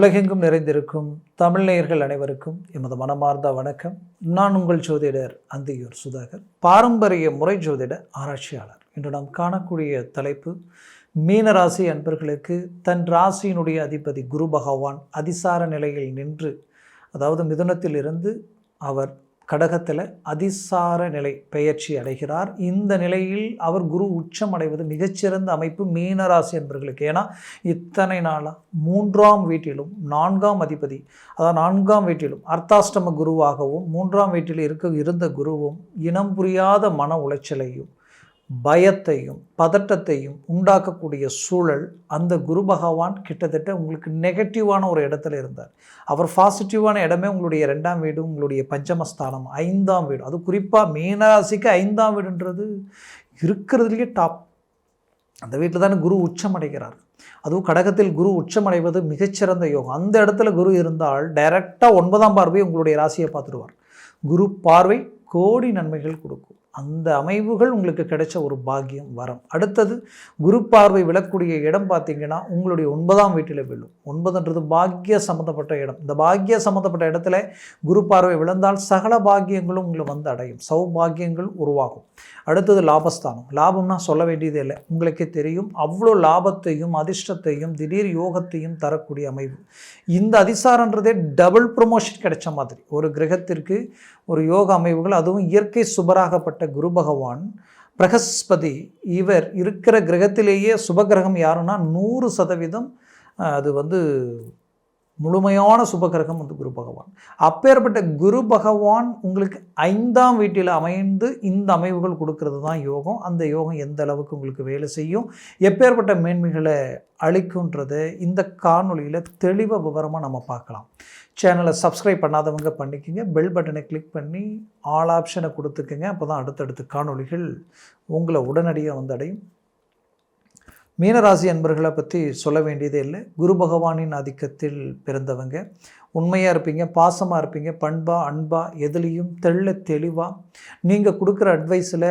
உலகெங்கும் நிறைந்திருக்கும் தமிழ்நேயர்கள் அனைவருக்கும் எமது மனமார்ந்த வணக்கம். நான் உங்கள் ஜோதிடர் அந்தியூர் சுதாகர் பாரம்பரிய முறை ஜோதிட ஆராய்ச்சியாளர். இன்று நாம் காணக்கூடிய தலைப்பு மீனராசி அன்பர்களுக்கு தன் ராசியினுடைய அதிபதி குரு பகவான் அதிசார நிலையில் நின்று அதாவது மிதுனத்தில் இருந்து அவர் கடகத்தில் அதிசார நிலை பெயர்ச்சி அடைகிறார். இந்த நிலையில் அவர் குரு உச்சம் அடைவது மிகச்சிறந்த அமைப்பு மீனராசி என்பர்களுக்கு. ஏன்னா இத்தனை நாளாக மூன்றாம் வீட்டிலும் நான்காம் அதிபதி அதாவது நான்காம் வீட்டிலும் அர்த்தாஷ்டம குருவாகவும் மூன்றாம் வீட்டில் இருக்க இருந்த குருவும் இனம் புரியாத மன உளைச்சலையும் பயத்தையும் பதட்டத்தையும் உண்டாக்கக்கூடிய சூழல் அந்த குரு பகவான் கிட்டத்தட்ட உங்களுக்கு நெகட்டிவான ஒரு இடத்துல இருந்தார். அவர் பாசிட்டிவான இடமே உங்களுடைய ரெண்டாம் வீடு உங்களுடைய பஞ்சமஸ்தானம் ஐந்தாம் வீடு. அது குறிப்பாக மீனராசிக்கு ஐந்தாம் வீடுன்றது இருக்கிறதுலையே டாப் அந்த வீட்டில் தானே குரு உச்சம் அடைகிறார். அதுவும் கடகத்தில் குரு உச்சம் அடைவது மிகச்சிறந்த யோகம். அந்த இடத்துல குரு இருந்தால் டைரெக்டாக ஒன்பதாம் பார்வை உங்களுடைய ராசியை பார்த்துடுவார். குரு பார்வை கோடி நன்மைகள் கொடுக்கும். அந்த அமைவுகள் உங்களுக்கு கிடைச்ச ஒரு பாக்கியம் வரம். அடுத்தது குரு பார்வை விழக்கூடிய இடம் பார்த்தீங்கன்னா உங்களுடைய ஒன்பதாம் வீட்டில் விழும். ஒன்பதுன்றது பாக்கிய சம்மந்தப்பட்ட இடம். இந்த பாக்கிய சம்மந்தப்பட்ட இடத்துல குரு பார்வை விழுந்தால் சகல பாக்கியங்களும் உங்களை வந்து அடையும். சௌபாகியங்கள் உருவாகும். அடுத்தது லாபஸ்தானம். லாபம்னா சொல்ல வேண்டியதே இல்லை. உங்களுக்கே தெரியும் அவ்வளோ லாபத்தையும் அதிர்ஷ்டத்தையும் திடீர் யோகத்தையும் தரக்கூடிய அமைவு. இந்த அதிசாரன்றதே டபுள் ப்ரொமோஷன் கிடைச்ச மாதிரி. ஒரு கிரகத்திற்கு ஒரு யோக அமைவுகள் அதுவும் இயற்கை சுபராகப்பட்ட குரு பகவான் பிரகஸ்பதி இவர் இருக்கிற கிரகத்திலேயே சுபகிரகம் யாருன்னா நூறு சதவீதம் அது வந்து முழுமையான சுபகிரகம் வந்து குரு பகவான். அப்பேற்பட்ட குரு பகவான் உங்களுக்கு ஐந்தாம் வீட்டில் அமைந்து இந்த அமைவுகள் கொடுக்கறது தான் யோகம். அந்த யோகம் எந்த அளவுக்கு உங்களுக்கு வேலை செய்யும் எப்பேற்பட்ட மேன்மைகளை அளிக்குன்றதை இந்த காணொளியில் தெளிவாக விவரமாக நம்ம பார்க்கலாம். சேனலை சப்ஸ்கிரைப் பண்ணாதவங்க பண்ணிக்கோங்க. பெல் பட்டனை கிளிக் பண்ணி ஆல் ஆப்ஷனை கொடுத்துக்கோங்க. அப்போ தான் அடுத்தடுத்த காணொளிகள் உங்களை உடனடியாக வந்து அடையும் மீனராசி அன்பர்களை பற்றி சொல்ல வேண்டியதே இல்லை. குரு பகவானின் ஆதிக்கத்தில் பிறந்தவங்க. உண்மையாக இருப்பீங்க பாசமாக இருப்பீங்க பண்பா அன்பா எதுலேயும் தெள்ள தெளிவாக நீங்கள் கொடுக்குற அட்வைஸில்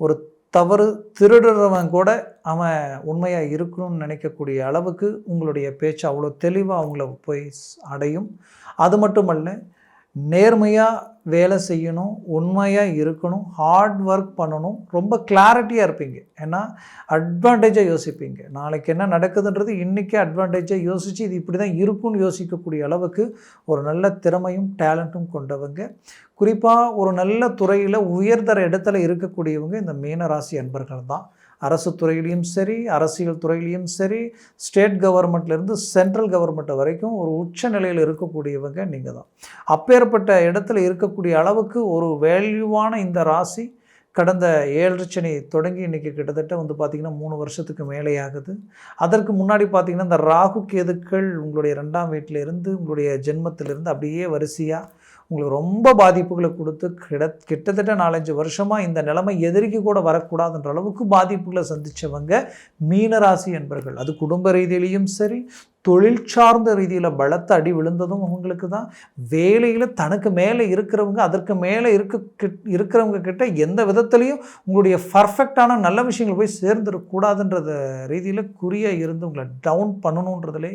ஒரு தவறு திருடுறவன் கூட அவன் உண்மையாக இருக்கணும்னு நினைக்கக்கூடிய அளவுக்கு உங்களுடைய பேச்சு அவ்வளோ தெளிவாக அவங்கள போய் அடையும். அது மட்டுமல்ல நேர்மையாக வேலை செய்யணும் உண்மையாக இருக்கணும் ஹார்ட் ஒர்க் பண்ணணும். ரொம்ப கிளாரிட்டியாக இருப்பீங்க. ஏன்னா அட்வான்டேஜாக யோசிப்பீங்க. நாளைக்கு என்ன நடக்குதுன்றது இன்றைக்கே அட்வான்டேஜாக யோசித்து இது இப்படி தான் இருக்கும்னு யோசிக்கக்கூடிய அளவுக்கு ஒரு நல்ல திறமையும் டேலண்ட்டும் கொண்டவங்க. குறிப்பாக ஒரு நல்ல துறையில் உயர்தர இடத்துல இருக்கக்கூடியவங்க இந்த மீனராசி அன்பர்கள் தான் அரசு துறையிலையும் சரி அரசியல் துறையிலையும் சரி ஸ்டேட் கவர்மெண்ட்லேருந்து சென்ட்ரல் கவர்மெண்ட் வரைக்கும் ஒரு உச்ச நிலையில் இருக்கக்கூடியவங்க நீங்கள் தான். அப்பேற்பட்ட இடத்துல இருக்கக்கூடிய அளவுக்கு ஒரு வேல்யூவான இந்த ராசி கடந்த ஏழரை சனி தொடங்கி இன்றைக்கி கிட்டத்தட்ட வந்து பார்த்திங்கன்னா மூணு வருஷத்துக்கு மேலே ஆகுது அதற்கு முன்னாடி பார்த்திங்கன்னா இந்த ராகு கேதுக்கள் உங்களுடைய ரெண்டாம் வீட்டிலேருந்து உங்களுடைய ஜென்மத்திலிருந்து அப்படியே வரிசையாக உங்களுக்கு ரொம்ப பாதிப்புகளை கொடுத்து கிட கிட்டத்தட்ட நாலஞ்சு வருஷமாக இந்த நிலைமை எதிரிக்கு கூட வரக்கூடாதுன்ற அளவுக்கு பாதிப்புகளை சந்தித்தவங்க மீனராசி என்பர்கள். அது குடும்ப ரீதியிலையும் சரி தொழில் சார்ந்த ரீதியில் பலத்த அடி விழுந்ததும் அவங்களுக்கு தான். வேலையில் தனக்கு மேலே இருக்கிறவங்க அதற்கு மேலே இருக்க கிட்- இருக்கிறவங்க கிட்ட எந்த விதத்துலையும் உங்களுடைய பர்ஃபெக்டான நல்ல விஷயங்கள் போய் சேர்ந்துடக்கூடாதுன்றத ரீதியில் குறியாக இருந்து உங்களை டவுன் பண்ணணுன்றதுலே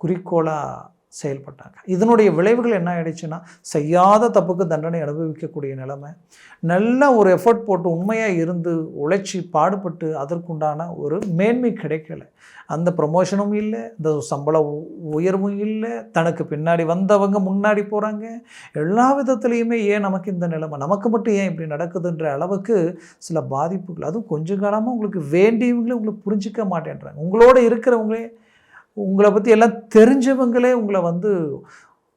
குறிக்கோளாக செயல்பட்டாங்க. இதனுடைய விளைவுகள் என்ன ஆயிடுச்சுன்னா செய்யாத தப்புக்கு தண்டனை அனுபவிக்கக்கூடிய நிலைமை நல்ல ஒரு எஃபர்ட் போட்டு உண்மையாக இருந்து உழைச்சி பாடுபட்டு அதற்குண்டான ஒரு மேன்மை கிடைக்கல. அந்த ப்ரமோஷனும் இல்லை இந்த சம்பள உ- உயர்வும் இல்லை தனக்கு பின்னாடி வந்தவங்க முன்னாடி போகிறாங்க எல்லா விதத்துலேயுமே ஏன் நமக்கு இந்த நிலைமை நமக்கு மட்டும் ஏன் இப்படி நடக்குதுன்ற அளவுக்கு சில பாதிப்புகள் அதுவும் கொஞ்ச காலமாக உங்களுக்கு வேண்டியவங்களே உங்களை புரிஞ்சிக்க மாட்டேன்றாங்க. உங்களோட இருக்கிறவங்களே உங்களை பற்றி எல்லாம் தெரிஞ்சவங்களே உங்களை வந்து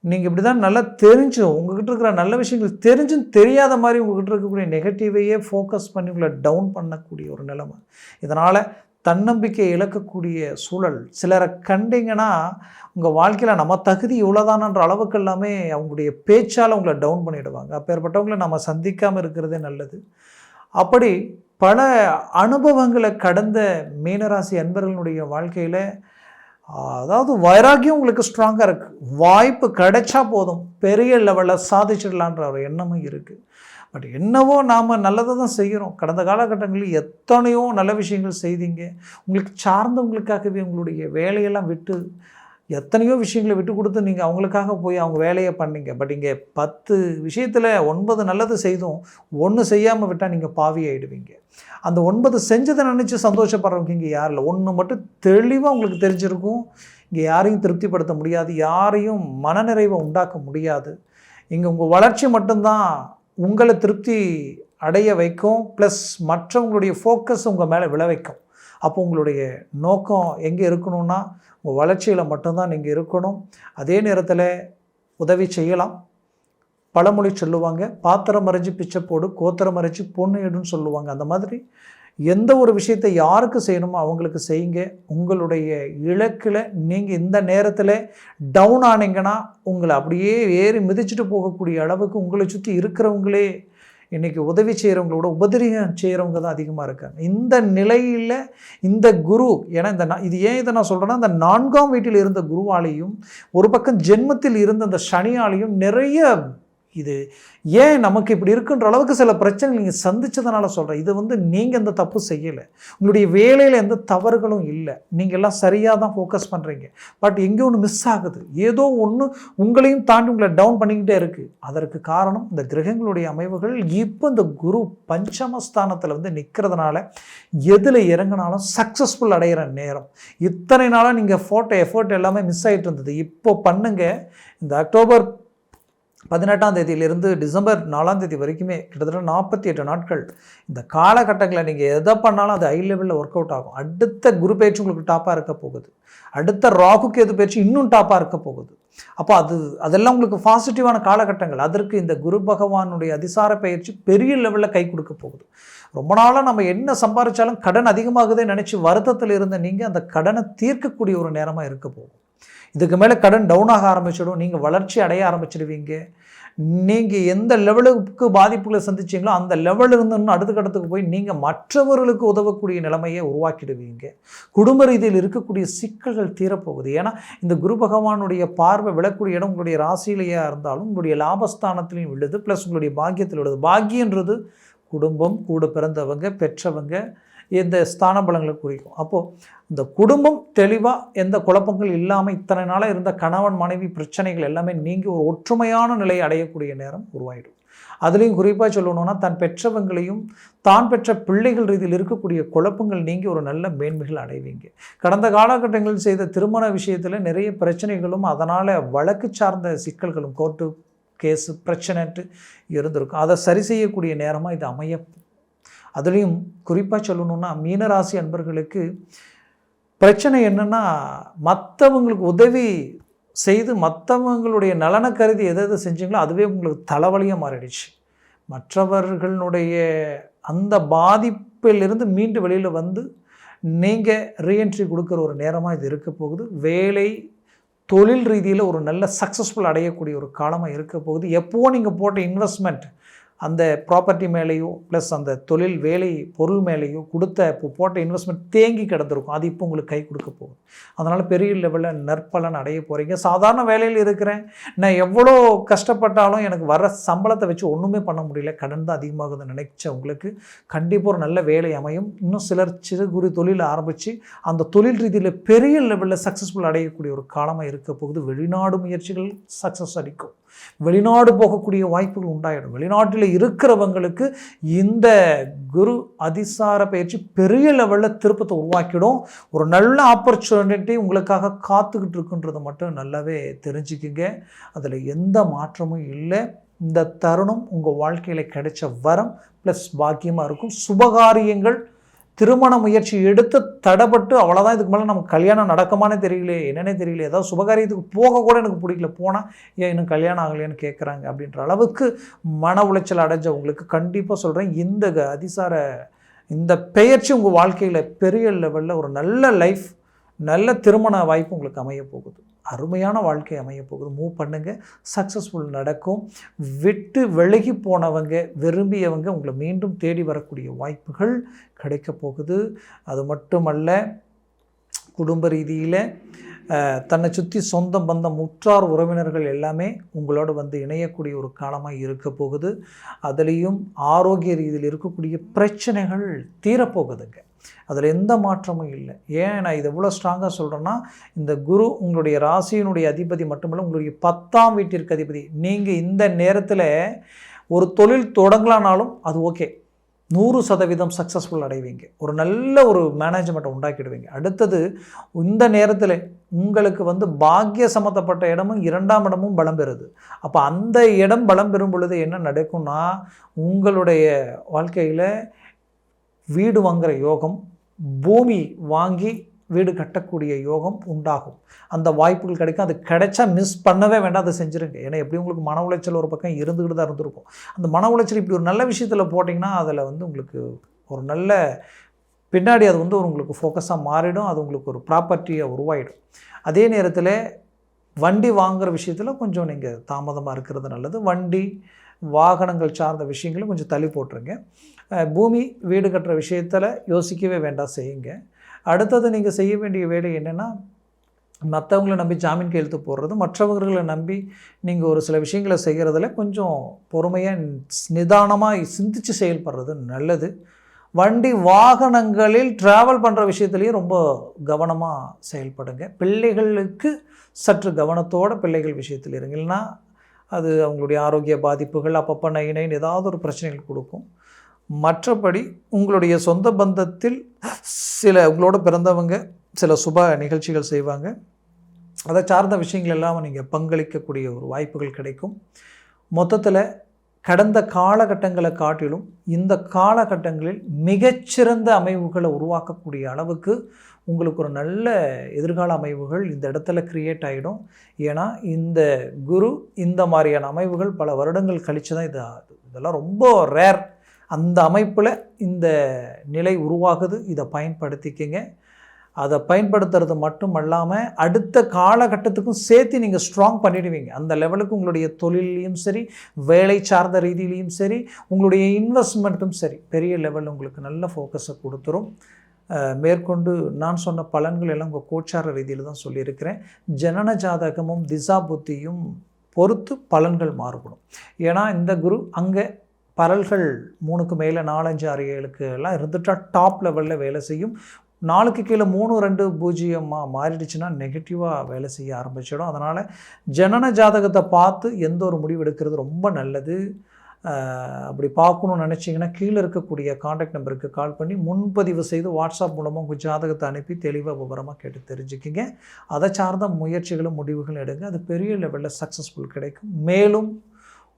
நீங்கள் இப்படி தான் நல்லா தெரிஞ்சும் உங்ககிட்ட இருக்கிற நல்ல விஷயங்கள் தெரிஞ்சும் தெரியாத மாதிரி உங்ககிட்ட இருக்கக்கூடிய நெகட்டிவையே ஃபோக்கஸ் பண்ணி உங்களை டவுன் பண்ணக்கூடிய ஒரு நிலைமை. இதனால் தன்னம்பிக்கை இழக்கக்கூடிய சூழல். சிலரை கண்டிங்கன்னா உங்கள் வாழ்க்கையில் நம்ம தகுதி இவ்வளோதானன்ற அளவுக்கு எல்லாமே அவங்களுடைய பேச்சால் உங்களை டவுன் பண்ணிவிடுவாங்க அப்பேற்பட்டவங்களை நம்ம சந்திக்காமல் இருக்கிறதே நல்லது. அப்படி பல அனுபவங்களை கடந்த மீனராசி அன்பர்களுடைய வாழ்க்கையில் அதாவது வைராக்கியம் உங்களுக்கு ஸ்ட்ராங்காக இருக்குது வாய்ப்பு கிடைச்சா போதும். பெரிய லெவலில் சாதிச்சிடலான்ற ஒரு எண்ணமும் இருக்குது பட் என்னவோ நாம் நல்லதை தான் செய்கிறோம் கடந்த காலகட்டங்களில் எத்தனையோ நல்ல விஷயங்கள் செய்தீங்க. உங்களுக்கு சார்ந்தவங்களுக்காகவே உங்களுடைய வேலையெல்லாம் விட்டு எத்தனையோ விஷயங்களை விட்டு கொடுத்து நீங்கள் அவங்களுக்காக போய் அவங்க வேலையை பண்ணீங்க. பட் இங்கே பத்து விஷயத்தில் ஒன்பது நல்லது செய்தும் ஒன்று செய்யாமல் விட்டால் நீங்கள் பாவி அந்த ஒன்பது செஞ்சதை நினச்சி சந்தோஷப்படுறவங்க இங்கே யாரில் இல்லை. ஒன்று மட்டும் தெளிவாக உங்களுக்கு தெரிஞ்சிருக்கும். இங்கே யாரையும் திருப்திப்படுத்த முடியாது. யாரையும் மனநிறைவை உண்டாக்க முடியாது. இங்கே உங்கள் வளர்ச்சி மட்டும்தான் உங்களை திருப்தி அடைய வைக்கும். ப்ளஸ் மற்றவங்களுடைய ஃபோக்கஸ் உங்கள் மேலே விளை வைக்கும். அப்போ உங்களுடைய நோக்கம் எங்கே இருக்கணும்னா உங்கள் வளர்ச்சியில் மட்டும்தான் நீங்கள் இருக்கணும். அதே நேரத்தில் உதவி செய்யலாம். பழமொழி சொல்லுவாங்க பாத்திரம் அரைஞ்சி பிச்சை போடு கோத்திரம் மறைச்சு பொண்ணு எடுன்னு சொல்லுவாங்க. அந்த மாதிரி எந்த ஒரு விஷயத்தை யாருக்கு செய்யணுமோ அவங்களுக்கு செய்யுங்க. உங்களுடைய இலக்கில் நீங்கள் இந்த நேரத்தில் டவுன் ஆனீங்கன்னா உங்களை அப்படியே ஏறி மிதிச்சுட்டு போகக்கூடிய அளவுக்கு உங்களை சுற்றி இருக்கிறவங்களே இன்றைக்கி உதவி செய்கிறவங்களோட உபதிரியம் செய்கிறவங்க தான் அதிகமாக இருக்காங்க. இந்த நிலையில் இந்த குரு ஏன்னா இந்த இது ஏன் இதை நான் சொல்கிறேன்னா இந்த நான்காம் வீட்டில் இருந்த குருவாலையும் ஒரு பக்கம் ஜென்மத்தில் இருந்த அந்த சனியாலையும் நிறைய இது. ஏன் நமக்கு இப்படி இருக்குன்ற அளவுக்கு சில பிரச்சனை நீங்கள் சந்தித்ததுனால சொல்கிறேன் இது வந்து நீங்கள் எந்த தப்பு செய்யலை. உங்களுடைய வேலையில் எந்த தவறுகளும் இல்லை. நீங்கள் எல்லாம் சரியாக தான் ஃபோக்கஸ் பண்ணுறீங்க பட் எங்கே ஒன்று மிஸ் ஆகுது. ஏதோ ஒன்று உங்களையும் தாண்டி உங்களை டவுன் பண்ணிக்கிட்டே இருக்குது அதற்கு காரணம் இந்த கிரகங்களுடைய அமைவுகள் இப்போ இந்த குரு பஞ்சமஸ்தானத்தில் வந்து நிற்கிறதுனால எதில் இறங்கினாலும் சக்ஸஸ்ஃபுல் அடைகிற நேரம். இத்தனை நாளாக நீங்கள் ஃபோட்டோ எஃபோர்ட் எல்லாமே மிஸ் ஆகிட்டு இருந்தது. இப்போ பண்ணுங்கள் இந்த அக்டோபர் பதினெட்டாம் தேதியிலிருந்து டிசம்பர் நாலாம் தேதி வரைக்குமே கிட்டத்தட்ட நாற்பத்தி எட்டு நாட்கள். இந்த காலகட்டங்களில் நீங்கள் எதை பண்ணாலும் அது ஹை லெவலில் ஒர்க் அவுட் ஆகும். அடுத்த குரு பயிற்சி உங்களுக்கு டாப்பாக இருக்க போகுது. அடுத்த ராகுக்கு எது பயிற்சி இன்னும் டாப்பாக இருக்க போகுது. அப்போ அது அதெல்லாம் உங்களுக்கு பாசிட்டிவான காலகட்டங்கள். அதற்கு இந்த குரு பகவானுடைய அதிசார பயிற்சி பெரிய லெவலில் கை கொடுக்க போகுது. ரொம்ப நாளாக நம்ம என்ன சம்பாதிச்சாலும் கடன் அதிகமாகுதே நினச்சி வருத்தத்தில் இருந்த நீங்கள் அந்த கடனை தீர்க்கக்கூடிய ஒரு நேரமாக இருக்க போகும் இதுக்கு மேலே கடன் டவுன் ஆக ஆரம்பிச்சிடும். நீங்கள் வளர்ச்சி அடைய ஆரம்பிச்சிடுவீங்க. நீங்கள் எந்த லெவலுக்கு பாதிப்புகளை சந்திச்சீங்களோ அந்த லெவலில் இருந்து இன்னும் அடுத்த கட்டத்துக்கு போய் நீங்கள் மற்றவர்களுக்கு உதவக்கூடிய நிலைமையை உருவாக்கிடுவீங்க. குடும்ப ரீதியில் இருக்கக்கூடிய சிக்கல்கள் தீரப்போகுது. ஏன்னா இந்த குரு பகவானுடைய பார்வை விழக்கூடிய இடம் உங்களுடைய ராசியிலேயே இருந்தாலும் உங்களுடைய லாபஸ்தானத்திலையும் விழுது ப்ளஸ் உங்களுடைய பாக்கியத்தில் விழுது. பாக்கியன்றது குடும்பம் கூட பிறந்தவங்க பெற்றவங்க இந்த ஸ்தான பலங்களை குறிக்கும். அப்போது இந்த குடும்பம் தெளிவாக எந்த குழப்பங்கள் இல்லாமல் இத்தனை நாளாக இருந்த கணவன் மனைவி பிரச்சனைகள் எல்லாமே நீங்கி ஒரு ஒற்றுமையான நிலையை அடையக்கூடிய நேரம் உருவாயிடும். அதுலேயும் குறிப்பாக சொல்லணும்னா தான் பெற்றவங்களையும் தான் பெற்ற பிள்ளைகள் ரீதியில் இருக்கக்கூடிய குழப்பங்கள் நீங்கி ஒரு நல்ல மேன்மைகள் அடைவீங்க. கடந்த காலகட்டங்களில் செய்த திருமண விஷயத்தில் நிறைய பிரச்சனைகளும் அதனால் வழக்கு சார்ந்த சிக்கல்களும் கோர்ட்டு கேஸு பிரச்சனைட்டு இருந்திருக்கும். அதை சரி செய்யக்கூடிய நேரமாக இது அமைய அதுலேயும் குறிப்பாக சொல்லணுன்னா மீனராசி அன்பர்களுக்கு பிரச்சனை என்னென்னா மற்றவங்களுக்கு உதவி செய்து மற்றவங்களுடைய நலனை கருதி எதை எதை செஞ்சீங்களோ அதுவே உங்களுக்கு தலைவலியாக மாறிடுச்சு. மற்றவர்களுடைய அந்த பாதிப்பிலிருந்து மீண்டு வெளியில் வந்து நீங்கள் ரீஎன்ட்ரி கொடுக்குற ஒரு நேரமாக இது இருக்க போகுது. வேலை தொழில் ரீதியில் ஒரு நல்ல சக்ஸஸ்ஃபுல் அடையக்கூடிய ஒரு காலமாக இருக்க போகுது. எப்போது நீங்கள் போட்ட இன்வெஸ்ட்மெண்ட் அந்த ப்ராப்பர்ட்டி மேலேயோ ப்ளஸ் அந்த தொழில் வேலை பொருள் மேலேயோ கொடுத்த இப்போ போட்ட இன்வெஸ்ட்மெண்ட் தேங்கி கிடந்திருக்கும். அது இப்போ உங்களுக்கு கை கொடுக்க போகுது. அதனால் பெரிய லெவலில் நற்பலன் அடைய போகிறீங்க சாதாரண வேலையில் இருக்கிறேன். நான் எவ்வளோ கஷ்டப்பட்டாலும் எனக்கு வர சம்பளத்தை வச்சு ஒன்றுமே பண்ண முடியல. கடன் தான் அதிகமாகுதுன்னு நினைச்ச உங்களுக்கு கண்டிப்பாக ஒரு நல்ல வேலை அமையும். இன்னும் சிலர் சிறு குறு தொழில் ஆரம்பித்து அந்த தொழில் ரீதியில் பெரிய லெவலில் சக்ஸஸ்ஃபுல் அடையக்கூடிய ஒரு காலமாக இருக்க போகுது. வெளிநாடு முயற்சிகள் சக்ஸஸ் அடிக்கும் வெளிநாடு போகக்கூடிய வாய்ப்புகள் உண்டாயிடும். வெளிநாட்டில் இருக்கிறவங்களுக்கு இந்த குரு அதிசார பயிற்சி பெரிய லெவலில் திருப்பத்தை உருவாக்கிடும். ஒரு நல்ல ஆப்பர்ச்சுனிட்டி உங்களுக்காக காத்துக்கிட்டு இருக்குன்றது மட்டும் நல்லாவே தெரிஞ்சுக்குங்க. அதில் எந்த மாற்றமும் இல்லை. இந்த தருணம் உங்கள் வாழ்க்கையில் கிடைச்ச வரம் ப்ளஸ் பாக்கியமாக இருக்கும். சுபகாரியங்கள் திருமண முயற்சி எடுத்து தடப்பட்டு அவ்வளோதான் இதுக்கு மேலே நமக்கு கல்யாணம் நடக்குமானே தெரியலையே என்னன்னே தெரியல ஏதாவது சுபகாரியத்துக்கு போக கூட எனக்கு பிடிக்கல போனால் ஏன் இன்னும் கல்யாணம் ஆகலையான்னு கேட்குறாங்க அப்படின்ற அளவுக்கு மன உளைச்சல் அடைஞ்சவங்களுக்கு கண்டிப்பாக சொல்கிறேன் இந்த க- அதிசார இந்த பெயர்ச்சி உங்கள் வாழ்க்கையில் பெரிய லெவலில் ஒரு நல்ல லைஃப் நல்ல திருமண வாய்ப்பு உங்களுக்கு அமைய போகுது. அருமையான வாழ்க்கை அமைய போகுது. மூவ் பண்ணுங்கள் சக்ஸஸ்ஃபுல் நடக்கும். விட்டு விலகி போனவங்க விரும்பியவங்க உங்களை மீண்டும் தேடி வரக்கூடிய வாய்ப்புகள் கிடைக்க போகுது. அது மட்டுமல்ல குடும்ப ரீதியில் தன்னை சுற்றி சொந்தம் பந்தம் உற்றார் உறவினர்கள் எல்லாமே உங்களோட வந்து இணையக்கூடிய ஒரு காலமாக இருக்க போகுது. அதுலேயும் ஆரோக்கிய ரீதியில் இருக்கக்கூடிய பிரச்சனைகள் தீரப்போகுதுங்க அதில் எந்த மாற்றமும் இல்லை. ஏன் நான் இதை எவ்வளோ ஸ்ட்ராங்காக சொல்கிறேன்னா இந்த குரு உங்களுடைய ராசியினுடைய அதிபதி மட்டுமல்ல உங்களுடைய பத்தாம் வீட்டிற்கு அதிபதி. நீங்கள் இந்த நேரத்தில் ஒரு தொழில் தொடங்கலானாலும் அது ஓகே நூறு சதவீதம் சக்ஸஸ்ஃபுல் அடைவீங்க. ஒரு நல்ல ஒரு மேனேஜ்மெண்ட்டை உண்டாக்கிடுவீங்க. அடுத்தது இந்த நேரத்தில் உங்களுக்கு வந்து பாக்கிய சம்மந்தப்பட்ட இடமும் இரண்டாம் இடமும் பலம் பெறுது. அப்போ அந்த இடம் பலம் பெறும் பொழுது என்ன நடக்கும்னா உங்களுடைய வாழ்க்கையில் வீடு வாங்குகிற யோகம் பூமி வாங்கி வீடு கட்டக்கூடிய யோகம் உண்டாகும். அந்த வாய்ப்புகள் கிடைக்கும். அது கிடைச்சா மிஸ் பண்ணவே வேண்டாம். அதை செஞ்சுருங்க. ஏன்னா எப்படி உங்களுக்கு மன உளைச்சல் ஒரு பக்கம் இருந்துக்கிட்டு தான் இருந்திருக்கும். அந்த மன உளைச்சல் இப்படி ஒரு நல்ல விஷயத்தில் போட்டிங்கன்னா அதில் வந்து உங்களுக்கு ஒரு நல்ல பின்னாடி அது வந்து உங்களுக்கு ஃபோக்கஸாக மாறிடும். அது உங்களுக்கு ஒரு ப்ராப்பர்ட்டியாக உருவாயிடும். அதே நேரத்தில் வண்டி வாங்குகிற விஷயத்தில் கொஞ்சம் நீங்கள் தாமதமாக இருக்கிறது நல்லது. வண்டி வாகனங்கள் சார்ந்த விஷயங்களும் கொஞ்சம் தள்ளி போட்டுருங்க. பூமி வீடு கட்டுற விஷயத்தில் யோசிக்கவே வேண்டாம் செய்யுங்க. அடுத்தது நீங்கள் செய்ய வேண்டிய வேலை என்னென்னா மற்றவங்கள நம்பி ஜாமீன் கையெழுத்து போடுறது மற்றவர்களை நம்பி நீங்கள் ஒரு சில விஷயங்களை செய்கிறதுல கொஞ்சம் பொறுமையாக நிதானமாக சிந்தித்து செயல்படுறது நல்லது. வண்டி வாகனங்களில் ட்ராவல் பண்ணுற விஷயத்துலேயும் ரொம்ப கவனமாக செயல்படுங்க. பிள்ளைகளுக்கு சற்று கவனத்தோடு பிள்ளைகள் விஷயத்தில் இருங்க. இல்லைன்னா அது அவங்களுடைய ஆரோக்கிய பாதிப்புகள் அப்பப்போ நை நைன்னு ஏதாவது ஒரு பிரச்சனைகள் கொடுக்கும். மற்றபடி உங்களுடைய சொந்த பந்தத்தில் சில உங்களோட பிறந்தவங்க சில சுப நிகழ்ச்சிகள் செய்வாங்க. அதை சார்ந்த விஷயங்கள் எல்லாம் நீங்கள் பங்களிக்கக்கூடிய ஒரு வாய்ப்புகள் கிடைக்கும். மொத்தத்தில் கடந்த காலகட்டங்களை காட்டிலும் இந்த காலகட்டங்களில் மிகச்சிறந்த அமைவுகளை உருவாக்கக்கூடிய அளவுக்கு உங்களுக்கு ஒரு நல்ல எதிர்கால அமைவுகள் இந்த இடத்துல க்ரியேட் ஆகிடும் ஏன்னா இந்த குரு இந்த மாதிரியான அமைவுகள் பல வருடங்கள் கழித்து தான் இது இதெல்லாம் ரொம்ப ரேர் அந்த அமைப்பில் இந்த நிலை உருவாகுது. இதை பயன்படுத்திக்கங்க. அதை பயன்படுத்துறது மட்டும் அல்லாமல் அடுத்த காலகட்டத்துக்கும் சேர்த்து நீங்கள் ஸ்ட்ராங் பண்ணிடுவீங்க. அந்த லெவலுக்கு உங்களுடைய தொழிலையும் சரி வேலை சார்ந்த ரீதியிலையும் சரி உங்களுடைய இன்வெஸ்ட்மெண்ட்டும் சரி. பெரிய லெவலில் உங்களுக்கு நல்ல ஃபோக்கஸை கொடுத்துரும். மேற்கொண்டு நான் சொன்ன பலன்கள் எல்லாம் உங்கள் கோச்சார ரீதியில் தான் சொல்லியிருக்கிறேன். ஜனன ஜாதகமும் திசா புத்தியும் பொறுத்து பலன்கள் மாறுபடும். ஏன்னா இந்த குரு அங்கே பரல்கள் மூணுக்கு மேலே நாலஞ்சு ஆறு ஏழுக்கு எல்லாம் இருந்துட்டால் டாப் லெவலில் வேலை செய்யும். நாளுக்கு கீழே மூணு ரெண்டு பூஜ்ஜியமாக மாறிடுச்சுன்னா நெகட்டிவாக வேலை செய்ய ஆரம்பிச்சிடும். அதனால் ஜனன ஜாதகத்தை பார்த்து எந்த ஒரு முடிவு எடுக்கிறது ரொம்ப நல்லது. அப்படி பார்க்கணுன்னு நினச்சிங்கன்னா கீழே இருக்கக்கூடிய காண்டாக்ட் நம்பருக்கு கால் பண்ணி முன்பதிவு செய்து வாட்ஸ்அப் மூலமாக உங்கள் ஜாதகத்தை அனுப்பி தெளிவாக விவரமாக கேட்டு தெரிஞ்சுக்கிங்க. அதை சார்ந்த முயற்சிகளும் முடிவுகளும் எடுங்க. அது பெரிய லெவலில் சக்ஸஸ்ஃபுல் கிடைக்கும். மேலும்